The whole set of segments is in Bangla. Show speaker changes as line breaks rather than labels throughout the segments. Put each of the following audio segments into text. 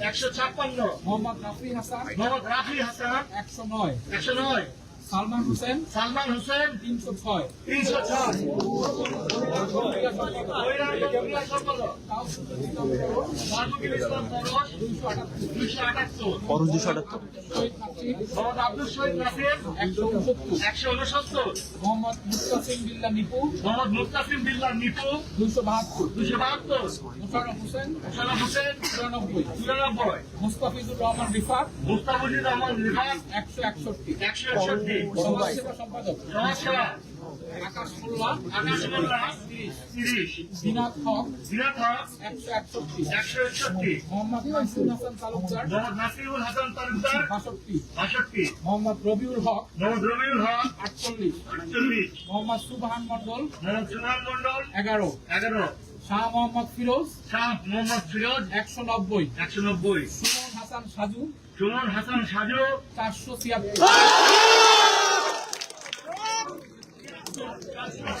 একশো ছাপ্পান্ন মোহাম্মদ রাফি হাসান।
মোহাম্মদ রাফি হাসান।
একশো নয়।
একশো নয়।
সালমান হোসেন
সালমান হোসেন।
তিনশো ছয়।
তিনশো ছয়
দুশো আটাত্তর
একশো উনসত্তর। মোহাম্মদ মুস্তাসিম বিল্লা নিপু
মোহাম্মদ মুস্তাফিম বিল্লাহ নিপু
দুইশো বাহাত্তর।
দুশো বাহাত্তর।
মোশারফ হোসেন
মোশারফ হোসেন
চুরানব্বই
চুরানব্বই
মুস্তাফিজুর রহমান রিফাত
মুস্তাফুজুর রহমান
একশো একষট্টি।
একশো একষট্টি।
মোহাম্মদ রবিউল হক
রবিউল হক
আটচল্লিশ
আটচল্লিশ
মোহাম্মদ মন্ডল
মন্ডল
এগারো
এগারো
শাহ মোহাম্মদ ফিরোজ
শাহ মোহাম্মদ ফিরোজ
একশো নব্বই
একশো নব্বই
সুমন হাসান সাজু
সুমন হাসান সাজু
চারশো ছিয়াত্তর
একশো পঁচাত্তর
আল জিহাদ
আল জিহাদ
তিনশো আট
তিনশো আট
তানভীর আহমেদ বাদল
তানভীর আহমেদ
দুশো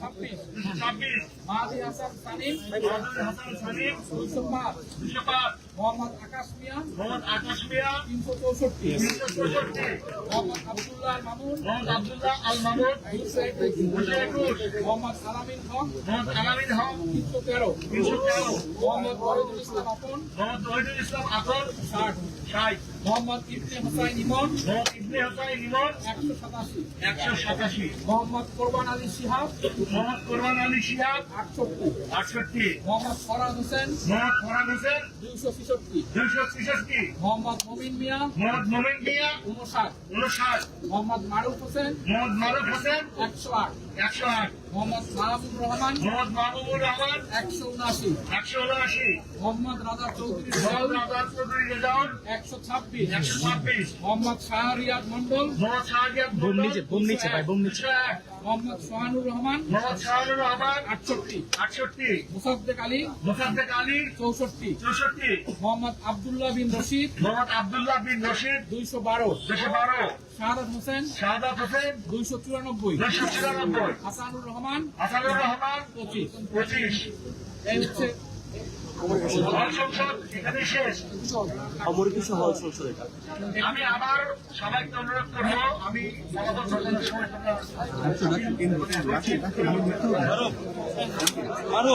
ছাব্বিশ মাহাদি হাসান সানিম
হাসান সালিম
দুশো পাঁচ
দুশো পাঁচ
মোহাম্মদ আকাশ মিয়া
মোহাম্মদ আকাশ মিয়া
তিনশো চৌষট্টি।
তিনশো চৌষট্টি।
মোহাম্মদ আবদুল্লাহ আল মামুন
মোহাম্মদ আবদুল্লাহ আল মামুদ
দুশো একুশ।
দুশো একুশ
মোহাম্মদ আলামিন হক
মোহাম্মদ সালামিন হক
তিনশো তেরো।
তিনশো তেরো।
মোহাম্মদ ওয়াহিদুল ইসলাম আপন
মোহাম্মদ ইসলাম আপন
ষাট।
ষাট।
মোহাম্মদ ইবনে হোসাইন ইমন।
ইবনে হোসাইন ইমন।
একশো সাতাশি।
একশো সাতাশি।
মোহাম্মদ কোরবান আলী শিহাব।
মোহাম্মদ কোরবান আলী শিহাব।
আটষট্টি।
আটষট্টি।
মোহাম্মদ ফরাদ হোসেন।
মোহাম্মদ ফরাদ হোসেন।
দুইশো ছেষট্টি।
দুইশো ছেষট্টি।
মোহাম্মদ মমিন মিয়া।
মোহাম্মদ মোমিন মিয়া।
উনষাট
উনষাট
মোহাম্মদ মারুফ হোসেন।
মোহাম্মদ মারুফ হোসেন।
একশো আট।
একশো আট
মোহাম্মদ মাহবুব রহমান
মোহাম্মদ মাহবুবুর রহমান
একশো উনআশি।
একশো উনআশি।
মোহাম্মদ রাজা চৌধুরী
মোহাম্মদ
রেজাউল
চৌধুরী রেজাউল
একশো ছাব্বিশ।
একশো ছাব্বিশ।
মোহাম্মদ শাহরিয়াদ মন্ডল
মোহাম্মদ শাহজাদ
বোম নিচে বোম নিচে ভাই বোম নিচে।
এক।
মোহাম্মদ সোহানুর রহমান
মোহাম্মদ শাহরুর রহমান
আটষট্টি।
আটষট্টি।
মুসাদ্দেক আলী
মোসাদ্দেক আলী
চৌষট্টি।
চৌষট্টি।
মোহাম্মদ আবদুল্লাহ বিন রশিদ
মোহাম্মদ আবদুল্লাহ বিন রশিদ
দুইশো বারো।
দুশো বারো।
হোসেন
শাহাদাত হোসেন
দুইশো চুরানব্বই। হাসানুর রহমান
হাসানুর রহমান
পঁচিশ।
পঁচিশ।
এই হচ্ছে
আমি আবার সবাইকে অনুরোধ করব আমি আরও।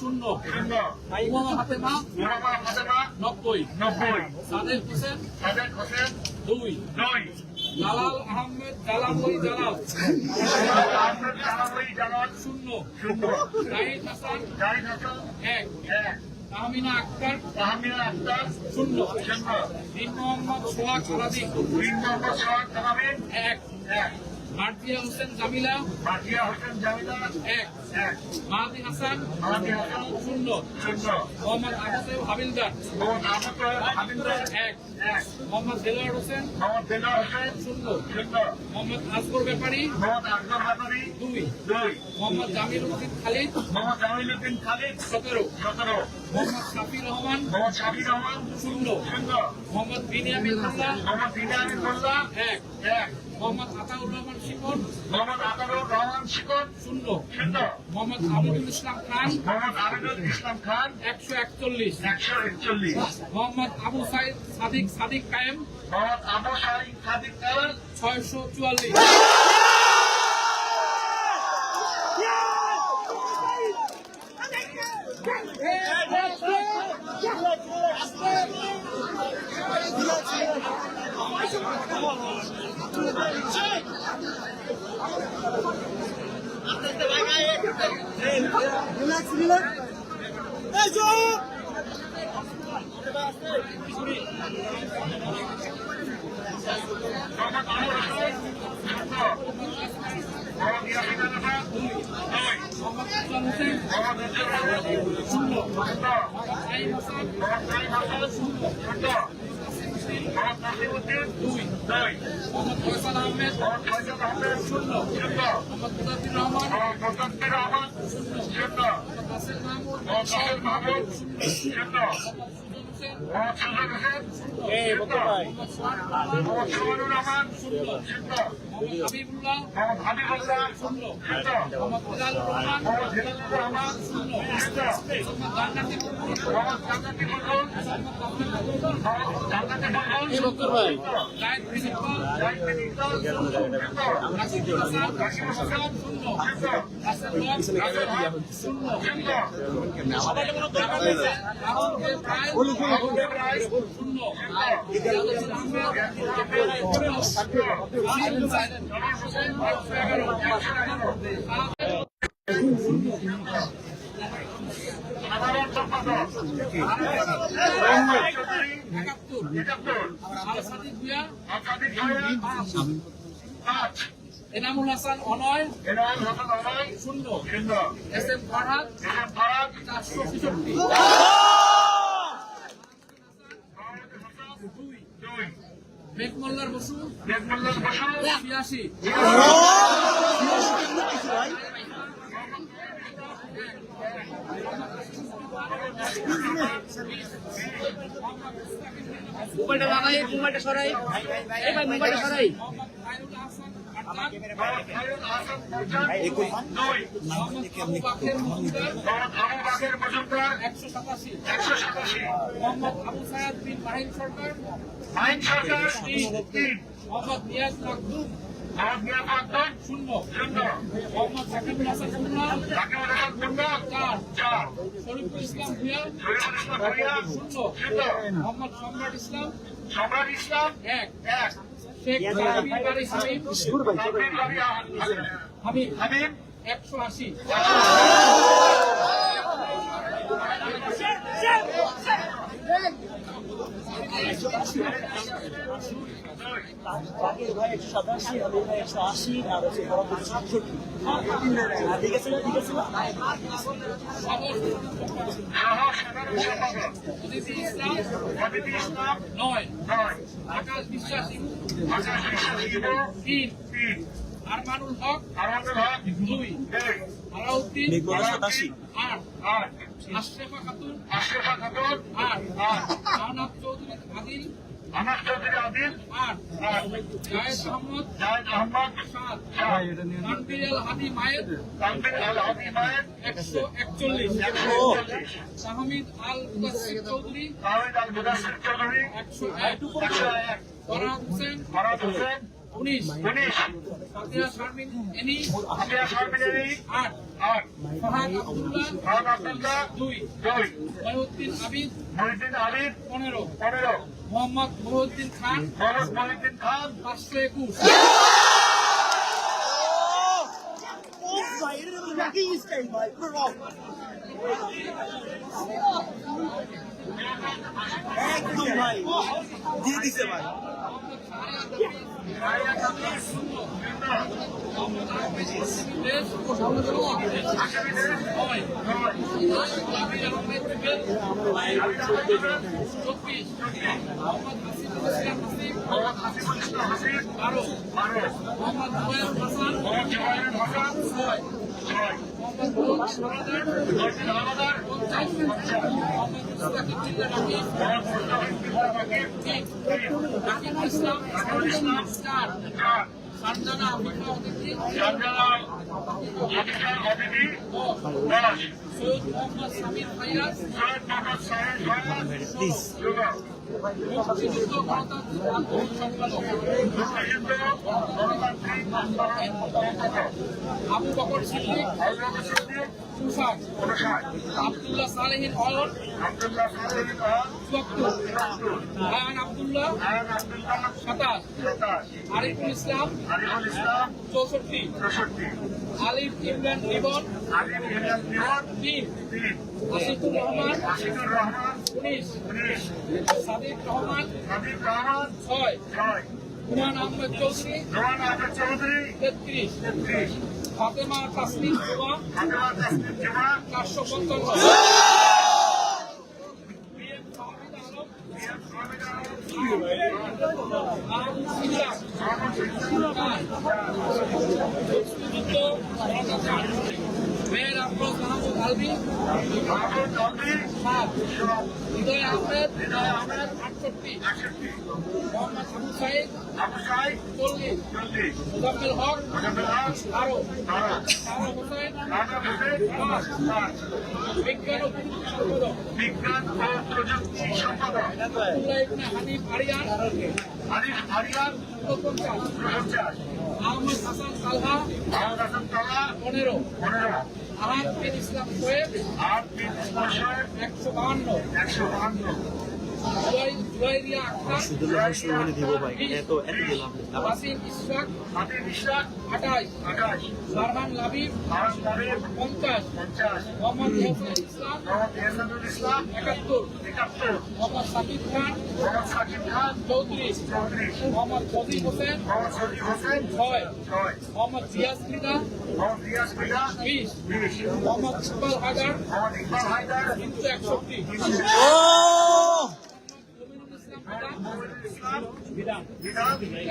শূন্য
শূন্য মোহাম্মদ
দুই আহমেদ
আহমেদ জালালই জালাল
শূন্য হাসান
জাহিদ হাসান
এক
এক
তাহমিনা আক্তার
তাহমিনা আক্তার
শূন্য
শূন্য
দিন মোহাম্মদ সোহাগ
নম্বর সোহাগ তাহমিন
এক
এক
মার্জিয়া হোসেন জামিলা।
মাটিয়া হোসেন জামিলা।
এক।
এক।
মাহাদি হাসান।
মাহাদি হাসান।
শূন্য।
শূন্য।
মোহাম্মদ আবুসেব হাবিলদার।
মোহাম্মদ হাবিন্দার
এক।
এক।
মোহাম্মদ দেলোয়ার হোসেন।
মোহাম্মদ দেলা হোসেন।
শূন্য।
শূন্য।
মোহাম্মদ আসগর ব্যাপারী।
মোহাম্মদ আকবর বাবারি
দুই।
দুই।
মোহাম্মদ জামিল উদ্দিন খালিদ।
মোহাম্মদ জামিলুদ্দিন খালিদ।
সতেরো।
সতেরো।
মোহাম্মদ শাফি রহমান।
মোহাম্মদ শাফি রহমান।
শূন্য।
শূন্য।
মোহাম্মদ বিনিয়ামিন
মোহাম্মদ বিনানি মোল্লা।
এক।
এক।
মোহাম্মদ আতাউর রহমান শিকন
মোহাম্মদ আতারুর রহমান শিকন।
শূন্য।
শূন্য।
মোহাম্মদ ইসলাম খান।
মোহাম্মদ আবিদুল ইসলাম খান।
একশো একচল্লিশ।
একশো একচল্লিশ।
মোহাম্মদ আবু সাইদ সাদিক সাদিক কায়েম।
মোহাম্মদ আবু সাইদ সাদিক কালাল
ছয়শো চুয়াল্লিশ। মোহাম্মদ সুলতান হোসেন শূন্য নাইম হাসান দুই মোহাম্মদ ফয়সাল আহমেদ শূন্য মোহাম্মদ মুজাফির রহমান শূন্য মোহাম্মদ নাসির মাহমুদ মোহাম্মদ সুজন হোসেন মোহাম্মদ সোহান রহমান শূন্য মোহাম্মদ হাবিবুল্লাহ শূন্য মোহাম্মদ বিলালুর রহমান শূন্য মোহাম্মদ ফিজিকল রাশিদুল হাসান শূন্য শূন্য শূন্য আল এনামুল অনয়, শূন্য। এস এম ফরহাদ চারশো ছেষট্টি। মেঘমল্লার বসু। ছিয়াশি।
মোবাইলটা লাগাই মোবাইলটা সরাই। মোবাইলটা সরাই।
হাসান আটটান একশো সাতাশি মোহাম্মদ আবু সায়াদ বিন মাহিন সরকার মোহাম্মদ নিয়াজ মাকদুম শূন্য মোহাম্মদ সাকিবুল হাসান খুলনা চার শরীফুল ইসলাম ভুয়া শূন্য মোহাম্মদ ইসলাম
সম্রাট ইসলাম
এক
এক
একশো আশি
বাকি ভাই একশো সাতাশি আমি ভাই একশো আশি আর হচ্ছে সাতষট্টি ঠিক আছে না ঠিক আছে না
অদিতি ইসলাম
হাবিব ইসলাম
নয়
নয়
আকাশ বিশ্বাসী তিন আরমানুল হক
আমাদের হক
দুই আলাউদ্দিন
সাতাশি
আট
আট
আশরেফা খাতুন
আশরেফা খাতুন
আট
আট
চৌধুরী আদিল
আনাস চৌধুরী আদিল
জায়েদ আহমদ
জাহিদ আহমদ
তানভীর আল হাদি মায়েদ
তানবির আল হাদি মায়ের
একশো একচল্লিশ তাহমিদ আল মুদাসির চৌধুরী
তাহিদ আল মুদাসির চৌধুরী
একশো এক
একশো এক
ফরহাদ হোসেন
ফরাদ হোসেন
উনিশ
উনিশ
আট
আট
ফাহাদ আব্দুল্লাহ
আব্দুল্লাহ
দুই
দুই
মহিউদ্দিন পনেরো
পনেরো
মোহাম্মদ মহিউদ্দিন খান
খান
পাঁচশো একুশ।
একদম ভাই দিয়ে দিছে ভাই
ইসলাম
ইসলাম
চার সারজানা অতিথি
হাফিজা অদিতি দশ
সৈয়দ মোহাম্মদ সামির ফাইয়াজ
সৈয়দ মোহাম্মদ সাহেব ফায়াজ
মুক্তিযুদ্ধ গণতান্ত্রিক আন্দোলন আবু বকর সিদ্দিক আব্দুল্লাহ সালেহিন অয়ন আয়ান আব্দুল্লাহ সাতাশ
সাতাশ
আরিফুল ইসলাম চৌষট্টি আলিফ ইমরান রিবন
আলিম ইমরান
তিন আশিকুর রহমান উনিশ সাদিক রহমান ছয় হুমান আহমেদ চৌধুরী
চৌধুরী
তেত্রিশ ফাতেমা তাসলিম জুমা চারশো পঞ্চান্ন। আলম মেয়ের আফরোজ মাহমুদ আলবি সাত। হৃদয় আহমেদ।
হৃদয় আহমেদ
আটষট্টি। মোহাম্মদ আবু সাইদ।
আবু সাইদ
চল্লিশ।
চল্লিশ
মুজাম্মেল হক।
মোজাম্মেল হক
বারো।
বারো
সারা হোসেন
রাজা হোসেন পাঁচ পাঁচ
বিজ্ঞান ও হানিফ আরিয়ান।
আরিফ আরিয়ান।
উনপঞ্চাশ।
পঞ্চাশ
আহমদ হাসান সালহা
আহমদ হাসান তালা
পনেরো।
পনেরো।
আহাদ বিন ইসলাম সোয়েব
আট বিন ইসমাশয়
একশো বাহান্ন।
একশো বাহান্ন।
একাত্তর
একাত্তর
মোহাম্মদ সাকিব খান
মোহাম্মদ সাকিব খান
চৌত্রিশ মোহাম্মদ ফজিল হোসেন
মোহাম্মদ সজিব হোসেন
ছয়
ছয়
মোহাম্মদ জিয়াস মিনা
মোহাম্মদ
একষট্টি জমিনুল ইসলাম বিধান
মোহাম্মদ ইসলাম
বিধান
বিধান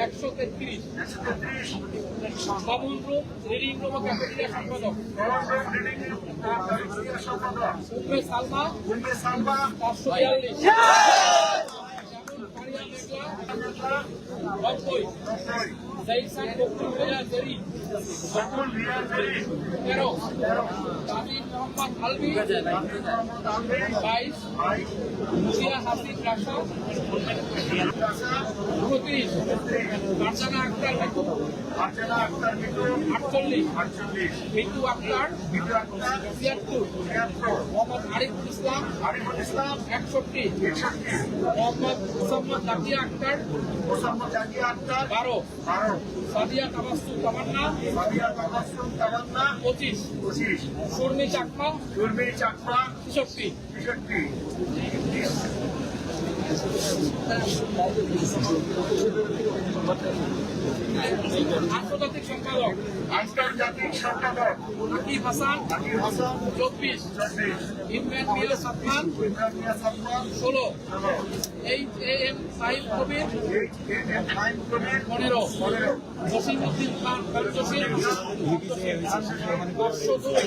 একশো তেত্রিশ। কমন রুম রিডিং ক্যাফেটেরিয়া সম্পাদক সালমা
সালমা
চারশো বিয়াল্লিশ বাইশ
ভাই
মুজিয়া হাসিন রাশা উনত্রিশ ফারজানা আক্তার মিঠু
আর্চনা আক্তার
আটচল্লিশ
আটচল্লিশ
মিঠু আক্তার
মিঠু আক্তার
ছিয়াত্তর মোহাম্মদ আরিফুল ইসলাম
আরিফুল ইসলাম
একষট্টি
একষট্টি
মোহাম্মদ মুসাম্মদ জাকিয়া আক্তার
মোসাম্মদ জাকিয়া আক্তার
বারো।
বারো।
সাদিয়া তাবাসু তামান্না।
সাদিয়া তাবাসসুম তামান্না।
পঁচিশ।
পঁচিশ।
সুর্মি চাকমা।
উর্মি চাকমা।
ছেষট্টি।
ছেষট্টি।
আন্তর্জাতিক সম্পাদক
আন্তর্জাতিক সম্পাদক
আকিব হাসান?
আকিব হাসান?
চব্বিশ। ইমরান মিয়া সাদমান
ইমরান মিয়া সালমান
ষোলো। H A M Saeed Kabir.
H A M Ain Kabir.
পনেরো।
পনেরো।
জসিম উদ্দিন খান পঞ্চাশী পাঁচশো দুই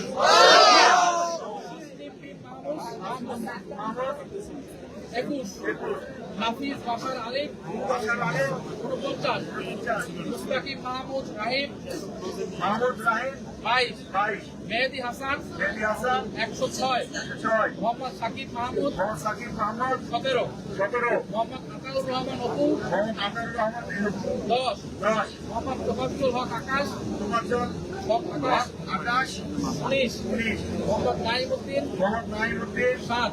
একুশ। নাফিজ বাসার আলিম। উনপঞ্চাশ।
পঞ্চাশ
মাহমুদ রাহিম।
মাহমুদ রাহিম।
বাইশ।
বাইশ।
মেহেদি হাসান।
মেহেদি হাসান।
একশো ছয়।
ছয়।
মোহাম্মদ সাকিব মাহমুদ।
মোহাম্মদ সাকিব মাহমুদ।
সতেরো।
সতেরো।
মোহাম্মদ আতাউর রহমান অপু।
মোহাম্মদ আমিনুর রহমান
দশ।
দশ।
মোহাম্মদ তোফাজ্জুল হক আকাশ।
তোমাজ্জল
আকাশ উনিশ মোহাম্মদ নাইমুদ্দিন
মোহাম্মদ নাইমুদ্দিন
সাত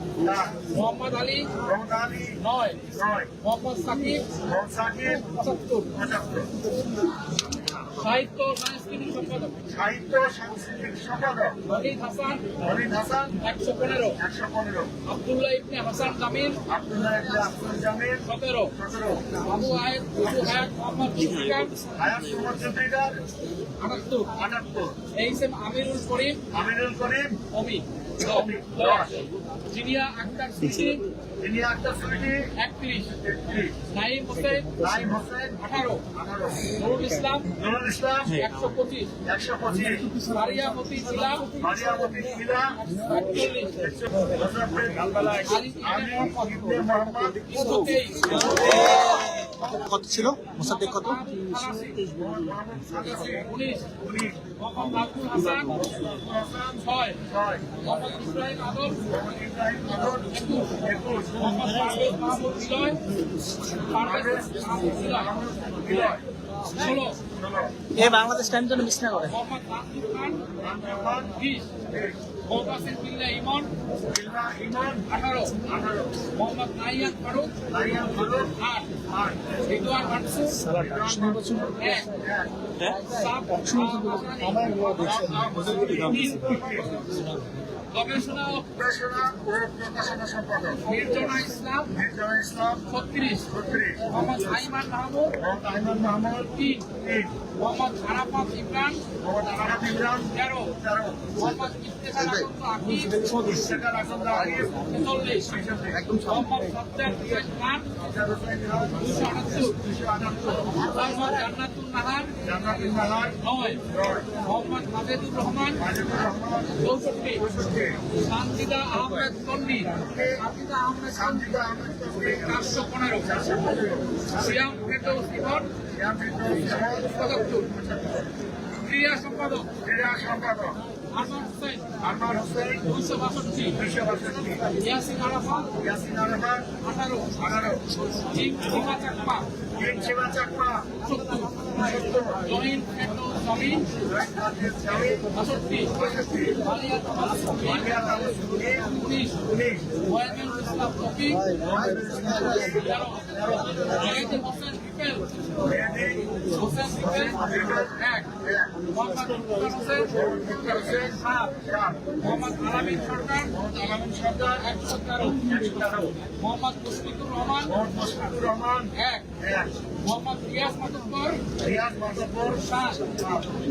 মোহাম্মদ আলী
মোহাম্মদ আলী
নয়
নয়
মোহাম্মদ সাকিব
মোহাম্মদ সাকিব
পঁচাত্তর
পঁচাত্তর
সাহিত্য সাংস্কৃতিক সম্পাদক।
সাহিত্য সাংস্কৃতিক সম্পাদক।
ওহিদ হাসান।
অনিল হাসান।
একশো পনেরো।
একশো পনেরো।
আবদুল্লাহ ইবনে হাসান জামিল।
আব্দুল্লাহ ইবনে আব্দুল জামিল।
সতেরো।
সতেরো।
আবু আয়েদ আবু হায়াত মোহাম্মদ জুলফিকার
হায়াত মোহাম্মদ জুবিদার
আটাত্তর।
আটাত্তর।
H M Amirul Karim
Aminul Karim.
অমি। জিনিয়া আক্তার সিটি
তিনি আক্তার সুইটি
একত্রিশ।
তেত্রিশ
নাইম হোসেন
নাইম হোসেন
আঠারো।
আঠারো।
নুরুল ইসলাম
নুরুল ইসলাম
একশো পঁচিশ।
একশো পঁচিশ।
মারিয়া মতি
মারিয়ামতি শিলা
একচল্লিশ।
মোহাম্মদ
কত ছিল? মোসাদ্দেক কত? এ বাংলাদেশ টাইম জন্য মিস না করে।
মোহবাসির বিল্লা ইমন
বিল্লাহ ইমন
আঠারো
আঠারো।
মোহাম্মদ নাইয়ান ফারুক
লাইয়ান ফারুক
আট
আট।
রিদওয়ান মানসুর
আমার দেখছেন
গবেষণা
গবেষণা ও প্রকাশনা সম্পাদক।
নির্জনা ইসলাম।
মির্জা ইসলাম।
ছত্রিশ।
ছত্রিশ।
মোহাম্মদ আইমান মাহমুদ।
মোহাম্মদ আহমদ মাহমুদ।
তিন।
তিন।
মোহাম্মদ আরাফাত ইমরান।
মোহাম্মদ আরাফাত ইমরান।
তেরো।
তেরো।
মোহাম্মদ ইফতেখার আকন্দ আকিব।
শেখার আসন্দ আরিফ
ছেচল্লিশ মোহাম্মদ সদ্দার হুসেন খান
আজাদ হোসেন খান
দুশো আটাত্তর।
দুশো আটাত্তর।
মোহাম্মদ জান্নাতুল নাহার।
জান্নাতুল নাহার।
নয়।
নয়।
মোহাম্মদ মাজেদুর রহমান।
মাজেদুর রহমান।
চৌষট্টি।
চৌষট্টি।
সানজিদা আহমেদ তন্নি সানজিদা আহমেদ
সানজিদা আহমেদ তসলিম
চারশো পনেরো।
চারশো
ফেরদৌস ইমন
শ্যাম বিদ্যুৎ শ্যামল
পঁচাত্তর ক্রিয়া সম্পাদক।
ক্রীড়া সম্পাদক।
আরমান হোসেন।
আরমান হোসেন।
দুশো বাষট্টি।
দুশো বাষট্টি।
ইয়াসিন আরাফাত।
ইয়াসিন আরফাত।
আঠারো।
আঠারো।
জিম সীমা চাকমা।
শিবা চাকমা।
সত্তর। ফেরদৌস
কাদের স্বামী।
বাষট্টি।
মালিয়া তামস উনিশ
উনিশ
উনিশ
ওয়াইদুল ইসলাম
মোহাম্মদ ইসলাম
তেরো হোসেন হোসেন মোহাম্মদ হোসেন
মুক্তার হোসেন
মোহাম্মদ আলামিন সরকার
আলামিন সর্দার
একশো তেরো মোহাম্মদ মুশফিকুর রহমান
মুশফিকুর রহমান
এক মোহাম্মদ রিয়াজ মাতব্বর
রিয়াজ মাতব্বর
সাত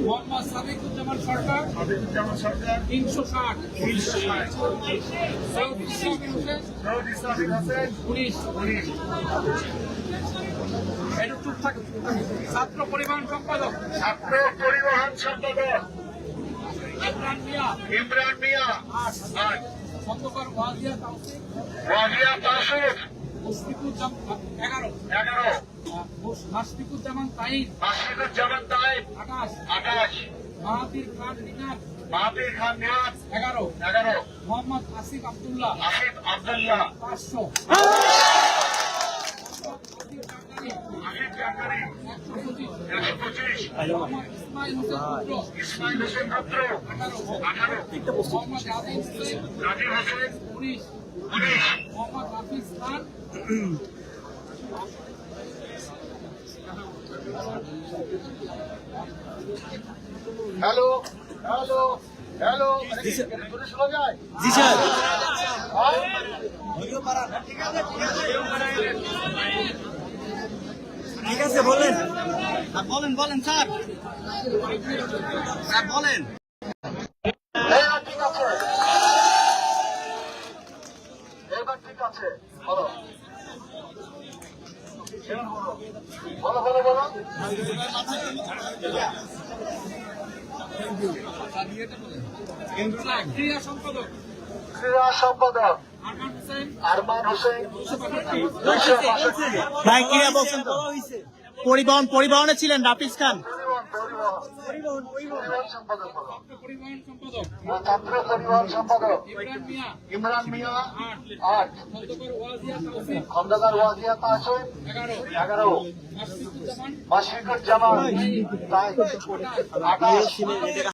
মোহাম্মদ সাদিকুজ্জামান সরকার
হাবিবুজ্জামান সরকার
তিনশো ষাট
তিনশো ষাট
সৈয়দ ইসলামী হোসেন
সৌদ ইসলামিক হোসেন
উনিশ
উনিশ
ছাত্র পরিবহন সম্পাদক।
ছাত্র পরিবহন সম্পাদক।
ইমরান মিয়া।
ইমরান মিয়া।
খন্দকার ওয়াজিয়া তাওসিফ।
ওয়াহিয়া তাসুফ
মুশফিকুজ্জামান এগারো।
এগারো।
মাশফিকুজ্জামান তাইন
মাসিদুজ্জামান তাইব
আকাশ
আকাশ
মাহাতির খান মিনার
মাহাতির খান নিয়াজ।
এগারো।
এগারো।
মোহাম্মদ আসিফ আবদুল্লাহ।
আসিফ আবদুল্লাহ।
পাঁচশো
আসিফ জাকারি
একশো পঁচিশ
একশো পঁচিশ
মোহাম্মদ ইসমাইল হোসেন পুত্র
ইসমাইল হোসেন পুত্র
আঠারো
আঠারো
মোহাম্মদ আজিম হোসেন
রাজীব হোসেন
উনিশ
উনিশ
Mohammad Hafiz Khan
hello hello hello শোনা যায়
জি স্যার ঠিক আছে বলেন। বলেন বলেন স্যার। স্যার বলেন।
হ্যাঁ ঠিক আছে। এবার ঠিক আছে। বলো। বলো বলো বলো।
ক্রীড়া সম্পাদক।
ক্রীড়া সম্পাদক।
পরিবহন পরিবহনে ছিলেন রাফিজ খান।
সম্পাদক
ইমরান মিয়া আট খন্দকার ওয়াজিয়া মাশফিকুজ্জামান